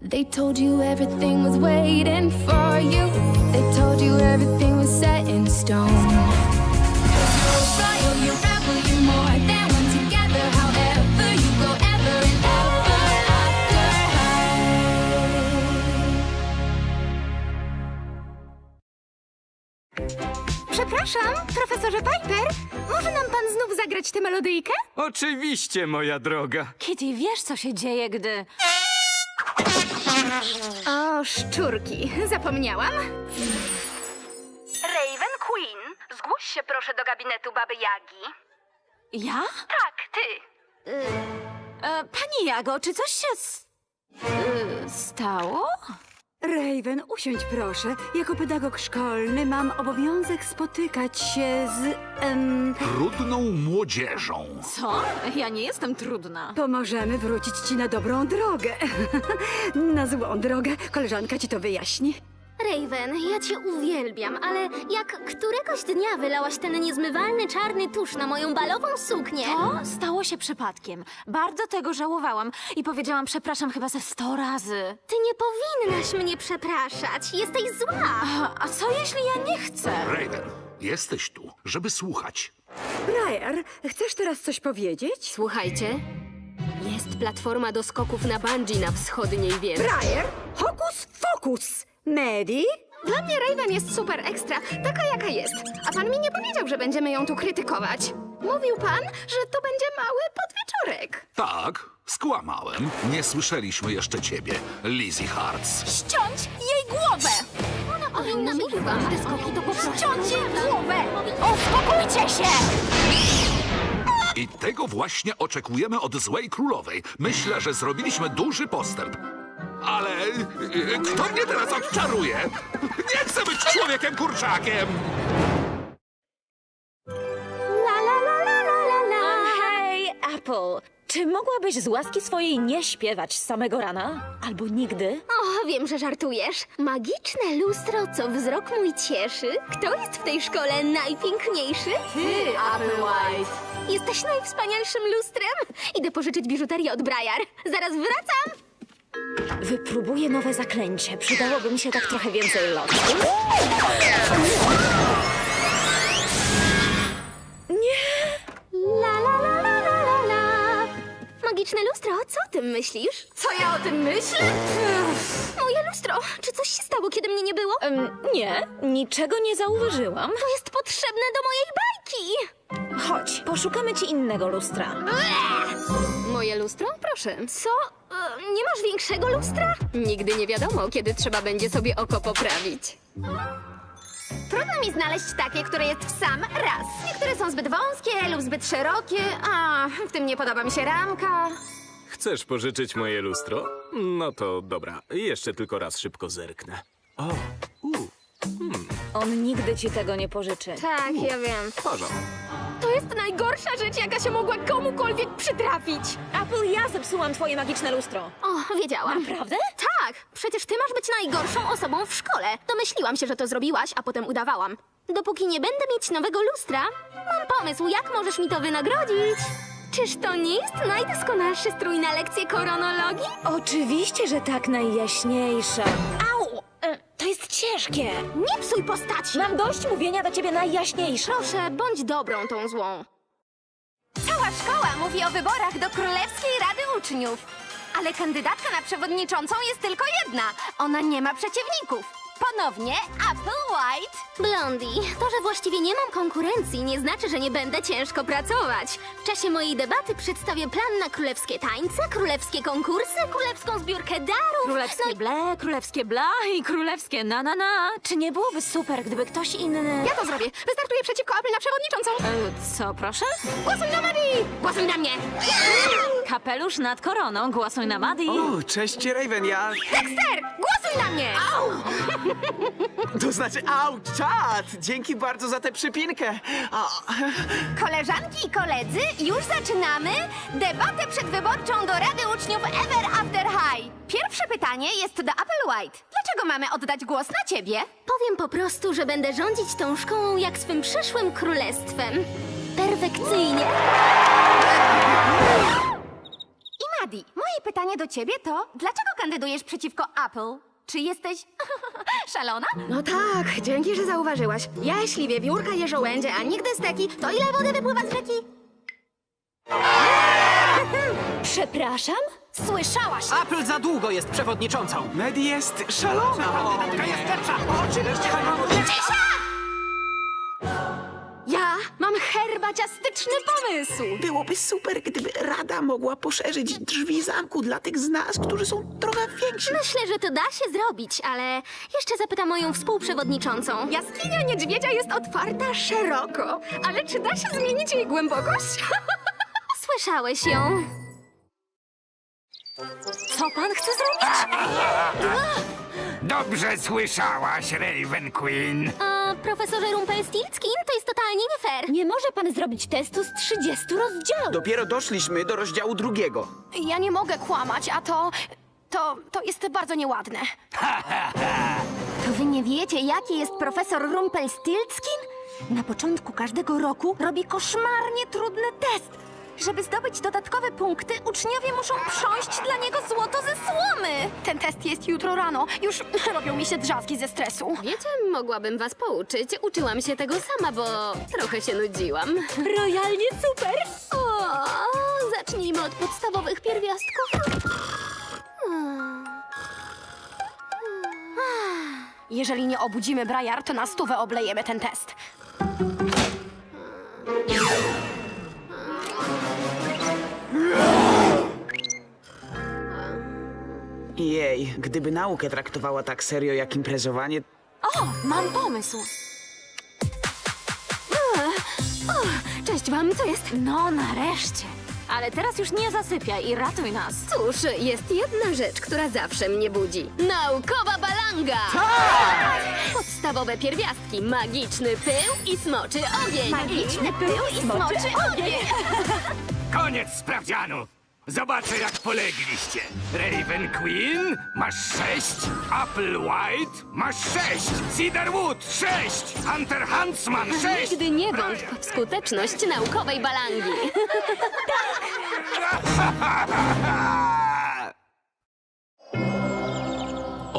They told you everything was waiting for you. They told you everything was set in stone. You're a royal, you rebel, you're more than one together. However, you go ever and ever after high. Przepraszam, profesorze Piper, może nam pan znów zagrać tę melodyjkę? Oczywiście, moja droga. Kitty, wiesz co się dzieje, gdy... O, szczurki, zapomniałam. Raven Queen, zgłoś się proszę do gabinetu Baby Jagi. Ja? Tak, ty. E, pani Jago, czy coś się... S... E, stało? Raven, usiądź proszę. Jako pedagog szkolny mam obowiązek spotykać się z. Em, Trudną młodzieżą. Co? Ja nie jestem trudna. pomożemy wrócić ci na dobrą drogę. na złą drogę. Koleżanka ci to wyjaśni. Raven, ja cię uwielbiam, ale jak któregoś dnia wylałaś ten niezmywalny czarny tusz na moją balową suknię. To stało się przypadkiem. Bardzo tego żałowałam i powiedziałam przepraszam chyba ze sto razy. Ty nie powinnaś mnie przepraszać. Jesteś zła. A, a co jeśli ja nie chcę? Raven, jesteś tu, żeby słuchać. Briar, chcesz teraz coś powiedzieć? Słuchajcie, jest platforma do skoków na bungee na wschodniej wieży. Briar, hokus fokus! Medi? Dla mnie Raven jest super ekstra, taka jaka jest. A pan mi nie powiedział, że będziemy ją tu krytykować. Mówił pan, że to będzie mały podwieczorek. Tak, skłamałem. Nie słyszeliśmy jeszcze ciebie, Lizzie Hartz. Ściąć jej głowę! Ona powinna mieć te skoki to po prostu... Ściąć jej głowę! Uspokójcie się! I tego właśnie oczekujemy od złej królowej. Myślę, że zrobiliśmy duży postęp. Ale y, kto mnie teraz odczaruje? Nie chcę być człowiekiem kurczakiem! La la la la la la la. Hej, Apple! Czy mogłabyś z łaski swojej nie śpiewać z samego rana? Albo nigdy? O, wiem, że żartujesz. Magiczne lustro, co wzrok mój cieszy. Kto jest w tej szkole najpiękniejszy? Ty, Apple White. Jesteś najwspanialszym lustrem. Idę pożyczyć biżuterię od Briar. Zaraz wracam. Wypróbuję nowe zaklęcie. Przydałoby mi się tak trochę więcej lotu. La la la la la la la. Magiczne lustro, co o tym myślisz? Co ja o tym myślę? Moje lustro, czy coś się stało, kiedy mnie nie było? Em, nie, niczego nie zauważyłam. To jest potrzebne do mojej bajki. Chodź, poszukamy ci innego lustra. Moje lustro? Proszę. Co? Nie masz większego lustra? Nigdy nie wiadomo, kiedy trzeba będzie sobie oko poprawić. Trudno mi znaleźć takie, które jest w sam raz. Niektóre są zbyt wąskie lub zbyt szerokie, a w tym nie podoba mi się ramka. Chcesz pożyczyć moje lustro? No to dobra, jeszcze tylko raz szybko zerknę. O, u, On nigdy ci tego nie pożyczy. Tak, ja wiem. porządku. Jest najgorsza rzecz, jaka się mogła komukolwiek przytrafić. Apple, ja zepsułam twoje magiczne lustro. O, wiedziałam. Naprawdę? Tak, przecież ty masz być najgorszą osobą w szkole. Domyśliłam się, że to zrobiłaś, a potem udawałam. Dopóki nie będę mieć nowego lustra, mam pomysł, jak możesz mi to wynagrodzić. Czyż to nie jest najdoskonalszy strój na lekcję koronologii? Oczywiście, że tak najjaśniejsza. Jest ciężkie. Nie psuj postaci! Mam dość mówienia do ciebie najjaśniejsza. Proszę, bądź dobrą tą złą. Cała szkoła mówi o wyborach do Królewskiej Rady Uczniów. Ale kandydatka na przewodniczącą jest tylko jedna. Ona nie ma przeciwników. Ponownie Apple White. Blondie, to, że właściwie nie mam konkurencji, nie znaczy, że nie będę ciężko pracować. W czasie mojej debaty przedstawię plan na królewskie tańce, królewskie konkursy, królewską zbiórkę darów. Królewskie no i... ble, królewskie bla i królewskie na na na. Czy nie byłoby super, gdyby ktoś inny... Ja to zrobię. Wystartuję przeciwko Apple na przewodniczącą. E, co, proszę? Głosuj na Maddie! Głosuj na mnie! Kapelusz nad koroną, głosuj na Maddie. O, cześć Raven, ja... Dexter! Głosuj na mnie! To znaczy, au, czad! Dzięki bardzo za tę przypinkę. A, Koleżanki i koledzy, już zaczynamy debatę przedwyborczą do Rady Uczniów Ever After High. Pierwsze pytanie jest do Apple White. Dlaczego mamy oddać głos na ciebie? Powiem po prostu, że będę rządzić tą szkołą jak swym przyszłym królestwem. Perfekcyjnie. I Maddie, moje pytanie do ciebie to, dlaczego kandydujesz przeciwko Apple? Czy jesteś szalona? No tak, dzięki, że zauważyłaś. Ja śliwie wiórka jeżołędzie, a nigdy steki. To ile wody wypływa z rzeki? Przepraszam? Słyszałaś! Apple za długo jest przewodniczącą. Medi jest szalona. Ja herbaciastyczny pomysł. Byłoby super, gdyby Rada mogła poszerzyć drzwi zamku dla tych z nas, którzy są trochę więksi. Myślę, że to da się zrobić, ale jeszcze zapytam moją współprzewodniczącą. Jaskinia niedźwiedzia jest otwarta szeroko, ale czy da się zmienić jej głębokość? Słyszałeś ją? Co pan chce zrobić? Dobrze słyszałaś, Raven Queen. A profesorze Rumpelstiltskin, to jest totalnie nie fair. Nie może pan zrobić testu z 30 rozdziałów. Dopiero doszliśmy do rozdziału drugiego. Ja nie mogę kłamać, a to... To, to jest bardzo nieładne. To wy nie wiecie, jaki jest profesor Rumpelstiltskin? Na początku każdego roku robi koszmarnie trudny test. Żeby zdobyć dodatkowe punkty, uczniowie muszą prząść dla niego złoto ze słomy. Ten test jest jutro rano. Już robią mi się drzazgi ze stresu. Wiecie, mogłabym was pouczyć. Uczyłam się tego sama, bo trochę się nudziłam. Royalnie super! O, zacznijmy od podstawowych pierwiastków. Jeżeli nie obudzimy Briar, to na stówę oblejemy ten test. Gdyby naukę traktowała tak serio jak imprezowanie, O, mam pomysł. Cześć wam, co jest? No, nareszcie. Ale teraz już nie zasypiaj i ratuj nas. Cóż, jest jedna rzecz, która zawsze mnie budzi. Naukowa balanga! Podstawowe pierwiastki, magiczny pył i smoczy ogień. Magiczny pył i smoczy ogień. Koniec sprawdzianu. Zobaczę, jak polegliście. Raven Queen, masz sześć. Apple White, masz sześć. Cedarwood, sześć. Hunter Huntsman, sześć. Nigdy nie wątp w skuteczność naukowej balangi.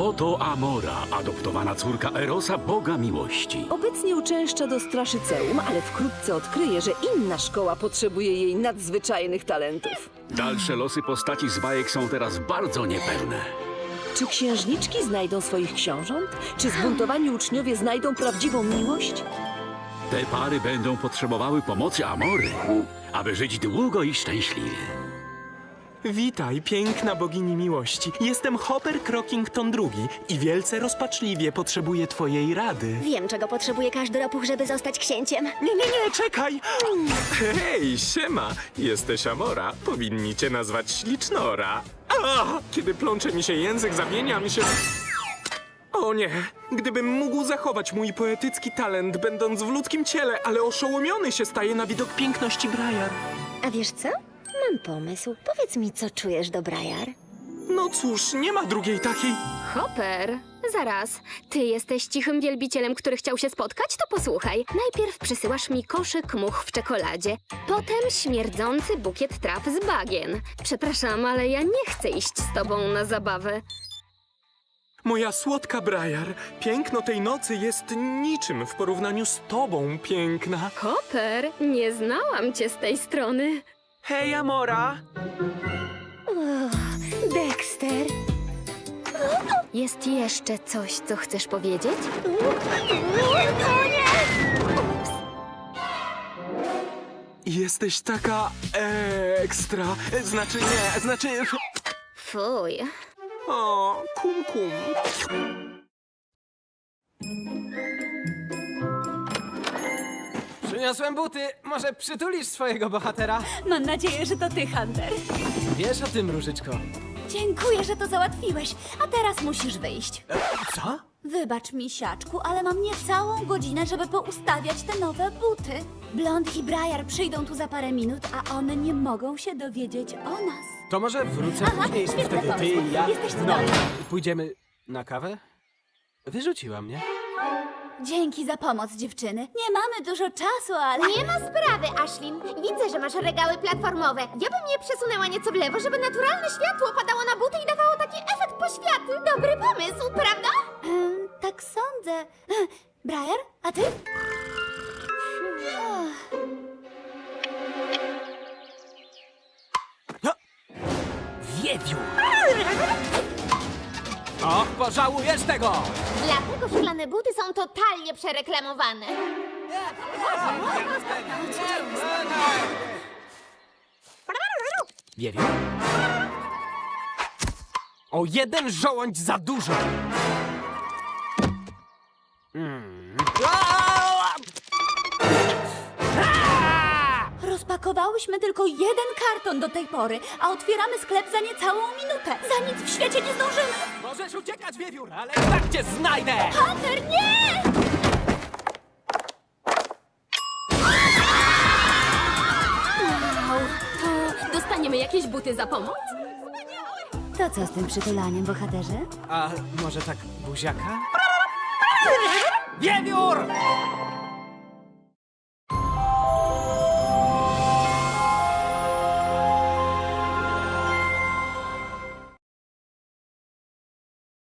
Oto Amora, adoptowana córka Erosa, Boga Miłości. Obecnie uczęszcza do Straszyceum, ale wkrótce odkryje, że inna szkoła potrzebuje jej nadzwyczajnych talentów. Dalsze losy postaci z bajek są teraz bardzo niepewne. Czy księżniczki znajdą swoich książąt? Czy zbuntowani uczniowie znajdą prawdziwą miłość? Te pary będą potrzebowały pomocy Amory, aby żyć długo i szczęśliwie. Witaj, piękna bogini miłości. Jestem Hopper Crockington II i wielce rozpaczliwie potrzebuję twojej rady. Wiem, czego potrzebuje każdy ropuch, żeby zostać księciem. Nie, nie, nie, czekaj! Hej, siema! Jesteś Amora. Powinni cię nazwać Ślicznora. A, kiedy plącze mi się język, zamienia mi się... O nie! Gdybym mógł zachować mój poetycki talent, będąc w ludzkim ciele, ale oszołomiony się staje na widok piękności Briar. A wiesz co? Mam pomysł. Powiedz mi, co czujesz do Briar. No cóż, nie ma drugiej takiej. Hopper, zaraz. Ty jesteś cichym wielbicielem, który chciał się spotkać? To posłuchaj. Najpierw przysyłasz mi koszyk much w czekoladzie, potem śmierdzący bukiet traw z bagien. Przepraszam, ale ja nie chcę iść z tobą na zabawę. Moja słodka Briar, piękno tej nocy jest niczym w porównaniu z tobą, piękna. Hopper, nie znałam cię z tej strony. Hej, Amora! Dexter. Jest jeszcze coś, co chcesz powiedzieć? Jesteś taka ekstra. Znaczy nie, znaczy. Fuj. O, kum kum. Przyniosłem buty. Może przytulisz swojego bohatera? Mam nadzieję, że to ty, Hunter. Wiesz o tym, Różyczko. Dziękuję, że to załatwiłeś. A teraz musisz wyjść. Co? Wybacz, misiaczku, ale mam niecałą godzinę, żeby poustawiać te nowe buty. Blond i Briar przyjdą tu za parę minut, a one nie mogą się dowiedzieć o nas. To może wrócę Aha, później, świetny wtedy ty pomysł. i ja. Jesteś No, cudowny. pójdziemy na kawę? Wyrzuciła mnie. Dzięki za pomoc, dziewczyny. Nie mamy dużo czasu, ale... Nie ma sprawy, Ashlyn. Widzę, że masz regały platformowe. Ja bym je przesunęła nieco w lewo, żeby naturalne światło padało na buty i dawało taki efekt poświaty. Dobry pomysł, prawda? Em, tak sądzę. Briar, a ty? Wiewiu! Och, pożałujesz tego! Dlatego szklane buty są totalnie przereklamowane. Wiewiu? O jeden żołądź za dużo! Mm. Aaa! Rozpakowałyśmy tylko jeden karton do tej pory, a otwieramy sklep za niecałą minutę. Za nic w świecie nie zdążymy. Możesz uciekać, Wiewiór, ale i tak cię znajdę! Hunter, nie! Wow, to dostaniemy jakieś buty za pomoc? To co z tym przytulaniem, bohaterze? A może tak buziaka? Wiewiór!